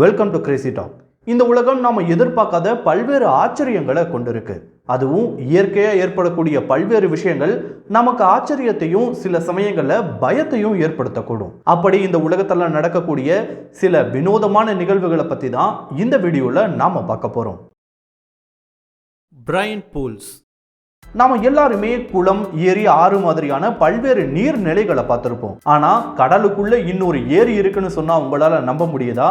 Welcome to Crazy talk இந்த உலகம் நாம எதிர்பார்க்காத பல்வேறு ஆச்சரியங்களை கொண்டிருக்கு. அதுவும் இயற்கையாக ஏற்படக்கூடிய பல்வேறு விஷயங்கள் நமக்கு ஆச்சரியத்தையும் சில சமயங்கள்ல பயத்தையும் ஏற்படுத்தக்கூடும். அப்படி இந்த உலகத்துல நடக்கக்கூடிய சில வினோதமான நிகழ்வுகளை பத்தி தான் இந்த வீடியோல நாம பார்க்க போறோம். பிரைன் பூல்ஸ் நாம எல்லாருமே குளம் ஏரி ஆறு மாதிரியான பல்வேறு நீர்நிலைகளை பார்த்திருப்போம். ஆனா கடலுக்குள்ள இன்னொரு ஏரி இருக்குன்னு சொன்னா உங்களால நம்ப முடியுதா?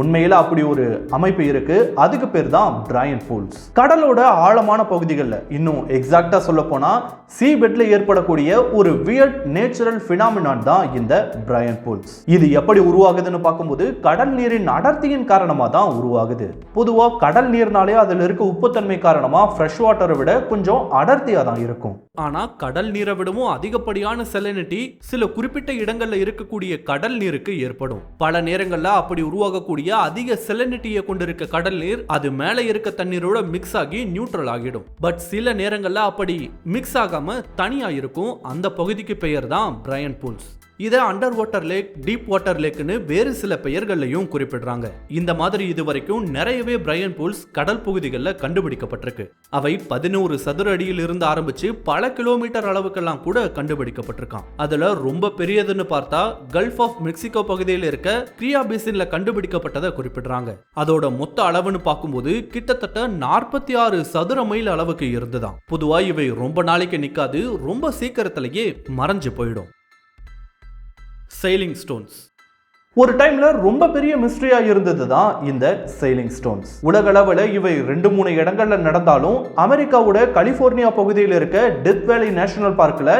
உண்மையில் அப்படி ஒரு அமைப்பு இருக்கு. அதுக்கு பேர் தான் பிரையன் பூல்ஸ் கடலோட ஆழமான பகுதிகளில் இன்னும் எக்ஸாக்டா சொல்ல போனா சீ பெட்ல ஏற்படக்கூடிய ஒரு வியர்ட் நேச்சுரல் பினாமினான் தான் இந்த பிரையன் பூல்ஸ் இது எப்படி உருவாகுதுன்னு பார்க்கும்போது கடல் நீரின் அடர்த்தியின் காரணமாக தான் உருவாகுது. பொதுவாக கடல் நீர்னாலே அதில் இருக்க உப்புத்தன்மை காரணமாக ஃப்ரெஷ் வாட்டரை விட கொஞ்சம் அடர்த்தியாக தான் இருக்கும். ஆனால் கடல் நீரை விடவும் அதிகப்படியான செலனிட்டி சில குறிப்பிட்ட இடங்களில் இருக்கக்கூடிய கடல் நீருக்கு ஏற்படும். பல நேரங்களில் அப்படி உருவாகக்கூடிய அதிக செலனிட்டியை கொண்டிருக்க கடல் நீர் அது மேலே இருக்க தண்ணீரோட மிக்ஸ் ஆகி நியூட்ரல் ஆகிடும். பட் சில நேரங்கள்ல அப்படி மிக்ஸ் ஆகாம தனியா இருக்கும். அந்த பகுதிக்கு பெயர் தான் பிரையன் பூல்ஸ் இதை under water lake deep water லேக்னு வேறு சில பெயர்களையும் குறிப்பிடுறாங்க. இந்த மாதிரி இதுவரைக்கும் நிறையவே பிரையன் பூல்ஸ் கடல் பகுதிகளில் கண்டுபிடிக்கப்பட்டிருக்கு. அவை பதினோரு சதுர அடியில் இருந்து ஆரம்பிச்சு பல கிலோமீட்டர் அளவுக்கெல்லாம் கூட கண்டுபிடிக்கப்பட்டிருக்கான் அதுல ரொம்ப பெரியதுன்னு பார்த்தா கல்ஃப் ஆஃப் மெக்சிகோ பகுதியில் இருக்க கிரியா பேசின்ல கண்டுபிடிக்கப்பட்டதை குறிப்பிடுறாங்க. அதோட மொத்த அளவுன்னு பார்க்கும்போது கிட்டத்தட்ட நாற்பத்தி ஆறு சதுர மைல் அளவுக்கு இருந்துதான் பொதுவா இவை ரொம்ப நாளைக்கு நிக்காது ரொம்ப சீக்கிரத்திலேயே மறைஞ்சு போயிடும். சைலிங் ஸ்டோன்ஸ் ஒரு டைம்ல ரொம்ப பெரிய மிஸ்ட்ரியா இருந்தது தான் இந்த சைலிங் ஸ்டோன்ஸ் உலக அளவில் இவை ரெண்டு மூணு இடங்கள்ல நடந்தாலும் அமெரிக்காவோட கலிபோர்னியா பகுதியில் இருக்க டெத் வேலி நேஷனல் பார்க்ல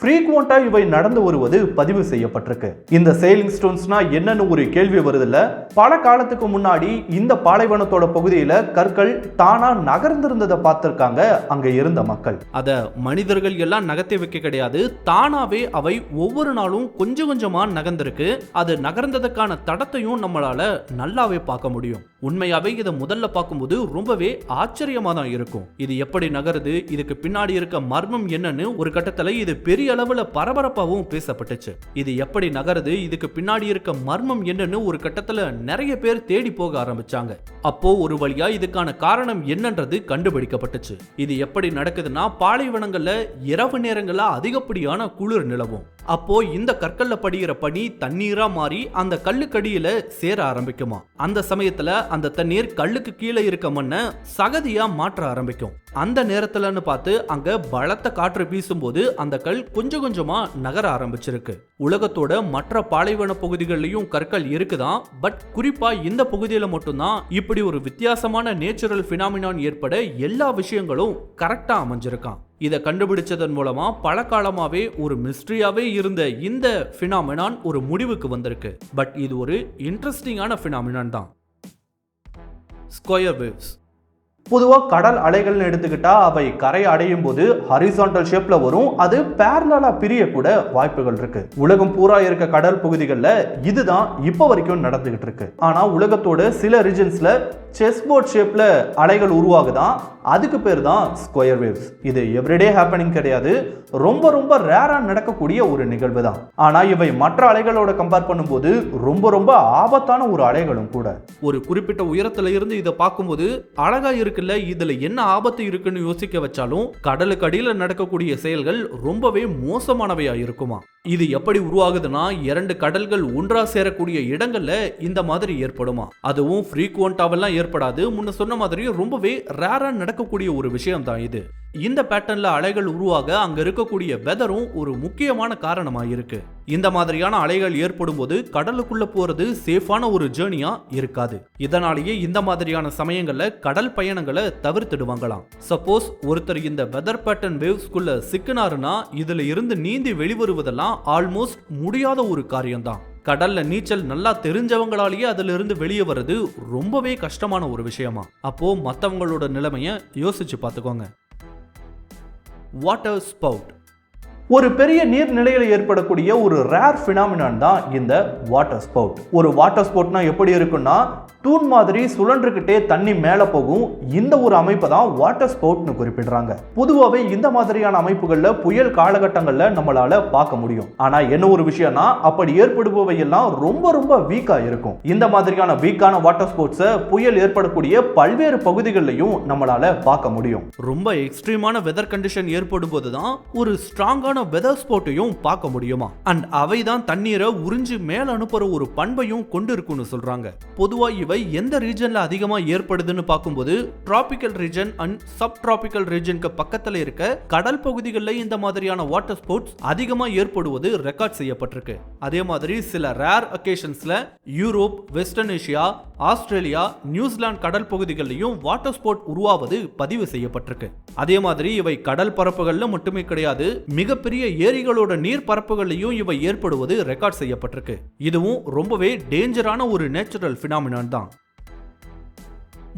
ஃப்ரீக்வெண்ட்டாக இவை நடந்து வருவது பதிவு செய்யப்பட்டிருக்கு. இந்த சேலிங் ஸ்டோன்ஸ்னா என்னன்னு ஒரு கேள்வி வருதுல்ல? பல காலத்துக்கு முன்னாடி இந்த பாலைவனத்தோட பகுதியில் கற்கள் தானா நகர்ந்திருந்ததை பார்த்துருக்காங்க அங்கே இருந்த மக்கள். அதை மனிதர்கள் எல்லாம் நகர்த்தி வைக்க கிடையாது. தானாவே அவை ஒவ்வொரு நாளும் கொஞ்சம் கொஞ்சமாக நகர்ந்திருக்கு. அது நகர்ந்ததுக்கான தடத்தையும் நம்மளால நல்லாவே பார்க்க முடியும். உண்மையாவே இதை முதல்ல பார்க்கும்போது ரொம்பவே ஆச்சரியமா தான் இருக்கும். இது எப்படி நகருது? இதுக்கு பின்னாடி இருக்க மர்மம் என்னன்னு ஒரு கட்டத்துல இது பெரிய அளவுல பரபரப்பாகவும் பேசப்பட்டுச்சு. இது எப்படி நகருது? இதுக்கு பின்னாடி இருக்க மர்மம் என்னன்னு ஒரு கட்டத்துல நிறைய பேர் தேடி போக ஆரம்பிச்சாங்க. அப்போ ஒரு வழியா இதுக்கான காரணம் என்னன்றது கண்டுபிடிக்கப்பட்டுச்சு. இது எப்படி நடக்குதுன்னா பாலைவனங்கள்ல இரவு நேரங்கள்ல அதிகப்படியான குளிர் நிலவும். அப்போ இந்த கற்கல்ல படிகிற பனி தண்ணீரா மாறி அந்த கல்லுக்கடியில சேர ஆரம்பிக்குமா? அந்த சமயத்துல அந்த தண்ணீர் கல்லுக்கு கீழே இருக்க மண்ணை சகதியா மாற்ற ஆரம்பிக்கும். அந்த நேரத்துலன்னு பார்த்து அங்க பலத்த காற்று வீசும்போது அந்த கல் கொஞ்சம் கொஞ்சமா நகர ஆரம்பிச்சிருக்கு. உலகத்தோட மற்ற பாலைவன பகுதிகளிலையும் கற்கள் இருக்குதான் பட் குறிப்பா இந்த பகுதியில மட்டும்தான் இப்படி ஒரு வித்தியாசமான நேச்சுரல் பினாமினான் ஏற்பட எல்லா விஷயங்களும் கரெக்டா அமைஞ்சிருக்கான். இதை கண்டுபிடிச்சதன் மூலமா பல காலமாகவே ஒரு மிஸ்ட்ரியாகவே இருந்த இந்த ஃபினாமினான் ஒரு முடிவுக்கு வந்திருக்கு. பட் இது ஒரு இன்ட்ரெஸ்டிங்கான ஃபினாமினான் தான். ஸ்கொயர் வேவ்ஸ் பொதுவாக கடல் அலைகள்னு எடுத்துக்கிட்டால் அவை கரை அடையும் போது ஹரிசாண்டல் ஷேப்பில் வரும். அது பேரலா பிரியக்கூட வாய்ப்புகள் இருக்கு. உலகம் பூரா இருக்க கடல் பகுதிகளில் இதுதான் இப்போ வரைக்கும் நடந்துகிட்டு இருக்கு. ஆனால் உலகத்தோட சில ரீஜன்ஸில் செஸ் போர்ட் ஷேப்பில் அலைகள் உருவாகுதான் அதுக்கு பேர் தான் ஸ்கொயர் வேவ்ஸ் இது எவ்ரிடே ஹேப்பனிங் கிடையாது. ரொம்ப ரொம்ப ரேராக நடக்கக்கூடிய ஒரு நிகழ்வு தான் ஆனால் இவை மற்ற அலைகளோட கம்பேர் பண்ணும்போது ரொம்ப ரொம்ப ஆபத்தான ஒரு அலைகளும் கூட. ஒரு குறிப்பிட்ட உயரத்துல இருந்து இதை பார்க்கும்போது அழகா இருக்குல்ல? இதுல என்ன ஆபத்து இருக்குன்னு யோசிக்க வச்சாலும் கடலுக்கு அடியில் நடக்கக்கூடிய செயல்கள் ரொம்பவே மோசமானவையா இருக்குமா? இது எப்படி உருவாகுதுன்னா இரண்டு கடல்கள் ஒன்றா சேரக்கூடிய இடங்கள்ல இந்த மாதிரி ஏற்படுமா? அதுவும் ஃப்ரீக்வெண்டாவெல்லாம் ஏற்படாது. முன்ன சொன்ன மாதிரி ரொம்பவே ரேராக நடக்கக்கூடிய ஒரு விஷயம் தான் இது. இந்த பேட்டர்ன்ல அலைகள் உருவாக அங்க இருக்கக்கூடிய வெதரும் ஒரு முக்கியமான காரணமா இருக்கு. இந்த மாதிரியான அலைகள் ஏற்படும் போது கடலுக்குள்ள போறது சேஃபான ஒரு ஜேர்னியா இருக்காது. இதனாலேயே இந்த மாதிரியான சமயங்கள்ல கடல் பயணங்களை தவிர்த்திடுவாங்களாம். சப்போஸ் ஒருத்தர் இந்த வெதர் பேட்டர்ன் வேவ்ஸ்குள்ள சிக்கினாருன்னா இதுல இருந்து நீந்தி வெளிவருவதெல்லாம் ஆல்மோஸ்ட் முடியாத ஒரு காரியம்தான். கடல்ல நீச்சல் நல்லா தெரிஞ்சவங்களாலேயே அதுல இருந்து வெளியே வர்றது ரொம்பவே கஷ்டமான ஒரு விஷயமா? அப்போ மற்றவங்களோட நிலைமைய யோசிச்சு பார்த்துக்கோங்க. வாட்டர் ஸ்பவுட் ஒரு பெரிய நீர்நிலையில் ஏற்படக்கூடிய ஒரு ரேர் ஃபினாமினான் தான் இந்த வாட்டர் ஸ்பவுட் ஒரு வாட்டர் ஸ்பவுட்னா எப்படி இருக்குன்னா தூண் மாதிரி சுழன்றுக்கிட்டே தண்ணி மேலே போகும். இந்த ஒரு அமைப்பை தான் வாட்டர் ஸ்பவுட்னு குறிப்பிடுறாங்க. பொதுவாகவே இந்த மாதிரியான அமைப்புகளில் புயல் காலகட்டங்களில் நம்மளால் பார்க்க முடியும். ஆனால் என்ன ஒரு விஷயம்னா அப்படி ஏற்படுபவை எல்லாம் ரொம்ப ரொம்ப வீக்காக இருக்கும். இந்த மாதிரியான வீக்கான வாட்டர் ஸ்போர்ட்ஸை புயல் ஏற்படக்கூடிய பல்வேறு பகுதிகளிலையும் நம்மளால் பார்க்க முடியும். ரொம்ப எக்ஸ்ட்ரீமான வெதர் கண்டிஷன் ஏற்படும் போது தான் ஒரு ஸ்ட்ராங்கான வெதர் ஸ்போர்ட்டையும் பார்க்க முடியுமா? அண்ட் அவை தான் தண்ணீரை உறிஞ்சி மேல அனுப்புற ஒரு பண்பையும் கொண்டு சொல்றாங்க. பொதுவா இவை எந்த ரீஜன்ல அதிகமா ஏற்படுதுன்னு பார்க்கும்போது tropical region and subtropical ரீஜனுக்கு பக்கத்துல இருக்க கடல் பகுதிகளில் இந்த மாதிரியான வாட்டர் ஸ்போர்ட்ஸ் அதிகமா ஏற்படுவது ரெக்கார்ட் செய்யப்பட்டிருக்கு. அதே மாதிரி சில rare அக்கேஷன்ஸ்ல Europe western Asia Australia New Zealand கடல் பகுதிகளிலும் வாட்டர் ஸ்போர்ட் உருவாவது பதிவு செய்யப்பட்டிருக்கு. அதே மாதிரி இவை கடல் பரப்புகளில் மட்டுமே கிடையாது மிகப்பெரிய ஏரிகளோட நீர் பரப்புகள்லையும் இவை ஏற்படுவது ரெக்கார்ட் செய்யப்பட்டிருக்கு. இதுவும் ரொம்பவே டேஞ்சரான ஒரு நேச்சுரல் ஃபினாமினான் தான்.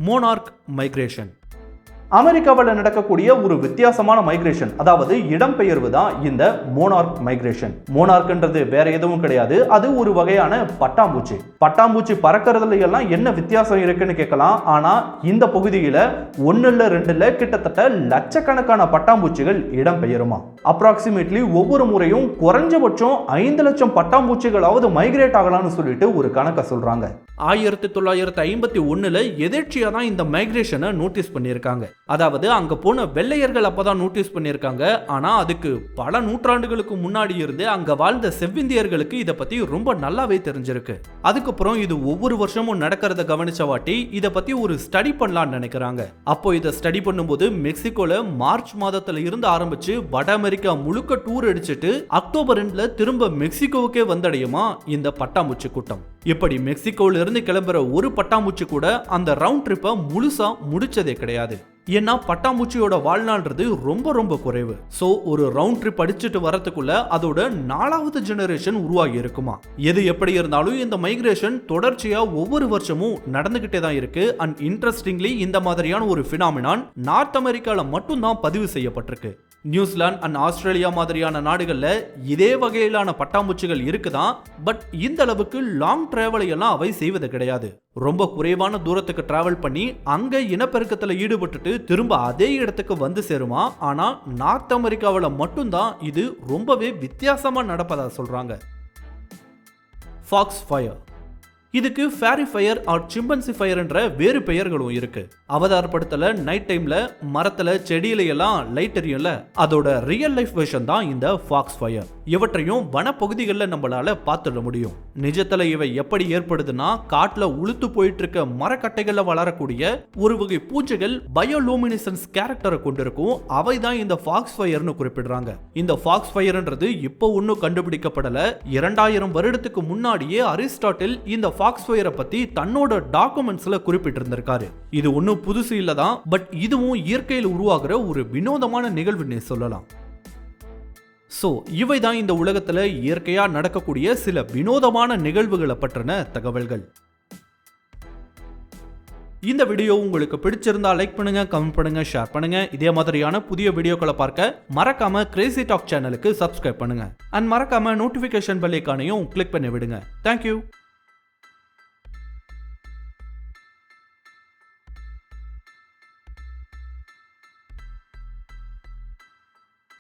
மோனார்க் மைக்ரேஷன் அமெரிக்காவில் நடக்கக்கூடிய ஒரு வித்தியாசமான மைக்ரேஷன் அதாவது இடம்பெயர்வு தான் இந்த மோனார்க் மைக்ரேஷன் மோனார்க்ன்றது வேற எதுவும் கிடையாது. அது ஒரு வகையான பட்டாம்பூச்சி. பட்டாம்பூச்சி பறக்கிறதுல எல்லாம் என்ன வித்தியாசம் இருக்குன்னு கேட்கலாம். ஆனா இந்த பகுதியில ஒன்னு இல்ல ரெண்டு இல்ல கிட்டத்தட்ட லட்சக்கணக்கான பட்டாம்பூச்சிகள் இடம்பெயருமா? அப்ராக்சிமேட்லி ஒவ்வொரு முறையும் குறைஞ்சபட்சம் ஐந்து லட்சம் பட்டாம்பூச்சிகளாவது மைக்ரேட் ஆகலாம்னு சொல்லிட்டு ஒரு கணக்கை சொல்றாங்க. ஆயிரத்தி தொள்ளாயிரத்தி ஐம்பத்தி ஒன்னுல எதேர்ச்சியா தான் இந்த மைக்ரேஷனை நோட்டீஸ் பண்ணியிருக்காங்க. அதாவது அங்கே போன வெள்ளையர்கள் அப்போ தான் நோட்டீஸ் பண்ணியிருக்காங்க. ஆனால் அதுக்கு பல நூற்றாண்டுகளுக்கு முன்னாடி இருந்து அங்கே வாழ்ந்த செவ்விந்தியர்களுக்கு இதை பற்றி ரொம்ப நல்லாவே தெரிஞ்சிருக்கு. அதுக்கப்புறம் இது ஒவ்வொரு வருஷமும் நடக்கிறத கவனிச்ச வாட்டி இதை பற்றி ஒரு ஸ்டடி பண்ணலாம்னு நினைக்கிறாங்க. அப்போ இதை ஸ்டடி பண்ணும்போது மெக்சிகோல மார்ச் மாதத்துல இருந்து ஆரம்பிச்சு வட அமெரிக்கா முழுக்க டூர் அடிச்சுட்டு அக்டோபர் ரெண்டுல திரும்ப மெக்சிகோவுக்கே வந்தடையுமா? இந்த பட்டாம்பூச்சி கூட்டம். இப்படி மெக்சிகோல இருந்து கிளம்புற ஒரு பட்டாம்பூச்சி கூட அந்த ரவுண்ட் ட்ரிப்பை முழுசா முடிச்சதே கிடையாது. ஏன்னா பட்டாம்பூச்சியோட வாழ்நாள்ன்றது ரொம்ப ரொம்ப குறைவு. ஸோ ஒரு ரவுண்ட் ட்ரிப் அடிச்சுட்டு வரத்துக்குள்ள அதோட நாலாவது ஜெனரேஷன் உருவாகி இருக்குமா? எது எப்படி இருந்தாலும் இந்த மைக்ரேஷன் தொடர்ச்சியா ஒவ்வொரு வருஷமும் நடந்துகிட்டே தான் இருக்கு. அண்ட் இன்ட்ரெஸ்டிங்லி இந்த மாதிரியான ஒரு பினாமினான் நார்த் அமெரிக்கால மட்டும்தான் பதிவு செய்யப்பட்டிருக்கு. நியூசிலாந்து அண்ட் ஆஸ்திரேலியா மாதிரியான நாடுகளில் இதே வகையிலான பட்டாம்பூச்சிகள் இருக்குதான் பட் இந்த அளவுக்கு லாங் டிராவலை எல்லாம் அவை செய்வது கிடையாது. ரொம்ப குறைவான தூரத்துக்கு டிராவல் பண்ணி அங்கே இனப்பெருக்கத்தில் ஈடுபட்டுட்டு திரும்ப அதே இடத்துக்கு வந்து சேருமா? ஆனால் நார்த் அமெரிக்காவில் மட்டும்தான் இது ரொம்பவே வித்தியாசமாக நடப்பதாக சொல்கிறாங்க ஃபாக்ஸ் ஃபயர் இதுக்கு ஃபேரி ஃபயர் ஆர் சிம்பன்சி ஃபயர்ன்ற வேறு பெயர்களும் இருக்கு. அவதார் படத்துல நைட் டைம்ல மரத்துல செடியில எல்லாம் லைட் எரியும்ல அதோட ரியல் லைஃப் வெர்ஷன் தான் இந்த ஃபாக்ஸ் ஃபயர் இவற்றையும் வனப்பகுதிகளில் நம்மளால பார்த்துட முடியும். நிஜத்துல இவை எப்படி ஏற்படுதுன்னா காட்டுல உளுத்து போயிட்டு இருக்க மரக்கட்டைகள்ல வளரக்கூடிய ஒரு வகை பூஞ்சைகள் பயோலூமினிசன்ஸ் கேரக்டரை கொண்டிருக்கும். அவை தான் இந்த ஃபாக்ஸ் ஃபயர்னு குறிப்பிடுறாங்க. இந்த ஃபாக்ஸ் ஃபயர்ன்றது இப்போ ஒன்றும் கண்டுபிடிக்கப்படல. இரண்டாயிரம் வருடத்துக்கு முன்னாடியே அரிஸ்டாட்டில் இந்த ஃபாக்ஸ் ஃபயரை பத்தி தன்னோட டாக்குமெண்ட்ஸ்ல குறிப்பிட்டிருந்திருக்காரு. இது ஒன்றும் புதுசு இல்லதான் பட் இதுவும் இயற்கையில் உருவாகிற ஒரு வினோதமான நிகழ்வுன்னு சொல்லலாம். ஸோ இவை தான் இந்த உலகத்தில் இயற்கையாக நடக்கக்கூடிய சில வினோதமான நிகழ்வுகளை பற்றின தகவல்கள். இந்த வீடியோ உங்களுக்கு பிடிச்சிருந்தா லைக் பண்ணுங்க கமெண்ட் பண்ணுங்க ஷேர் பண்ணுங்க. இதே மாதிரியான புதிய வீடியோக்களை பார்க்க மறக்காம கிரேசி டாக் சேனலுக்கு சப்ஸ்கிரைப் பண்ணுங்க. அண்ட் மறக்காம நோட்டிபிகேஷன் பெல் ஐக்கானையும் கிளிக் பண்ணி விடுங்க. Thank you